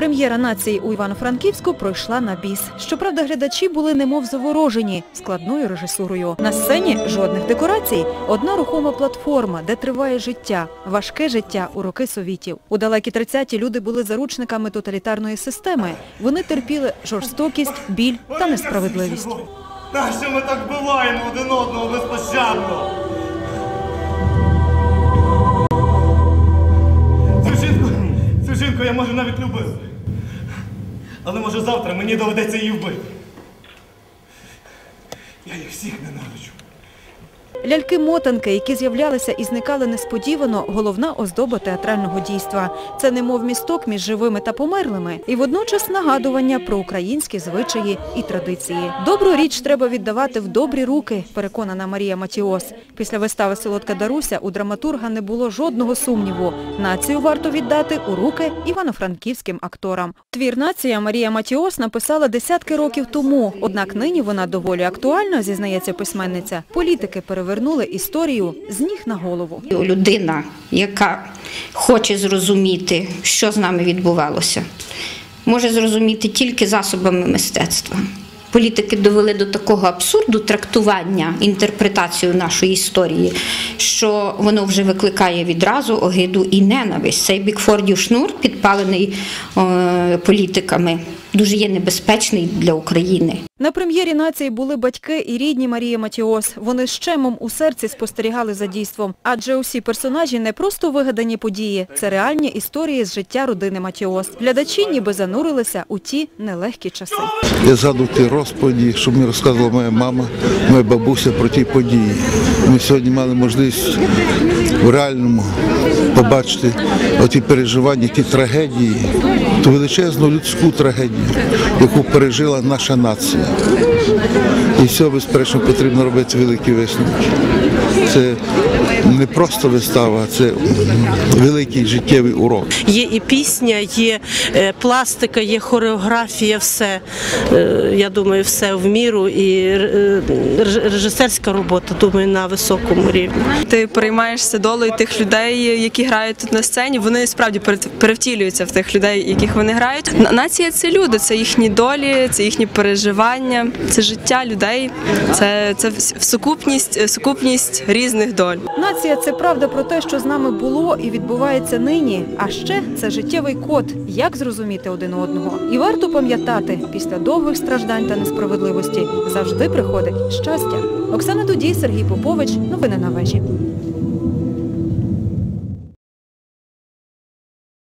Прем'єра нації у Івано-Франківську пройшла на біс. Щоправда, глядачі були немов заворожені складною режисурою. На сцені жодних декорацій. Одна рухома платформа, де триває життя, важке життя у роки совітів. У далекі 30-ті люди були заручниками тоталітарної системи. Вони терпіли жорстокість, біль та несправедливість. Нащо ми так вбиваємо один одного безпощадно? Цю жінку, цю жінку я може навіть любив. Але може завтра мені доведеться її вбити. Я їх всіх ненавиджу. Ляльки-мотанки, які з'являлися і зникали несподівано, головна оздоба театрального дійства. Це немов місток між живими та померлими. І водночас нагадування про українські звичаї і традиції. Добру річ треба віддавати в добрі руки, переконана Марія Матіос. Після вистави «Солодка Даруся» у драматурга не було жодного сумніву. Націю варто віддати у руки івано-франківським акторам. Твір «Нація» Марія Матіос написала десятки років тому, однак нині вона доволі актуальна, зізнається письменниця. Політики перевернули історію з ніг на голову. Людина, яка хоче зрозуміти, що з нами відбувалося, може зрозуміти тільки засобами мистецтва. Політики довели до такого абсурду трактування, інтерпретацію нашої історії, що воно вже викликає відразу огиду і ненависть. Цей Бікфордів шнур, підпалений е, політиками, дуже є небезпечний для України. На прем'єрі нації були батьки і рідні Марії Матіос. Вони з щемом у серці спостерігали за дійством. Адже усі персонажі не просто вигадані події, це реальні історії з життя родини Матіос. Глядачі ніби занурилися у ті нелегкі часи. Я згадую ті розповіді, що мені розказувала моя мама, моя бабуся про ті події. Ми сьогодні мали можливість в реальному побачити оті переживання, ті трагедії, ту величезну людську трагедію, яку пережила наша нація. І все, безперечно, потрібно робити великі висновки. Це не просто вистава, це великий життєвий урок. Є і пісня, є е, пластика, є хореографія, все. Е, Я думаю, все в міру. І е, режисерська робота, думаю, на високому рівні. Ти переймаєшся долею тих людей, які грають тут на сцені. Вони справді перевтілюються в тих людей, яких вони грають. Нація це люди, це їхні долі, це їхні переживання, це життя людей, це, це в- сукупність, сукупність різних доль. Нація – це правда про те, що з нами було і відбувається нині. А ще це життєвий код, як зрозуміти один одного. І варто пам'ятати, після довгих страждань та несправедливості завжди приходить щастя. Оксана Дудій, Сергій Попович. Новини на вежі.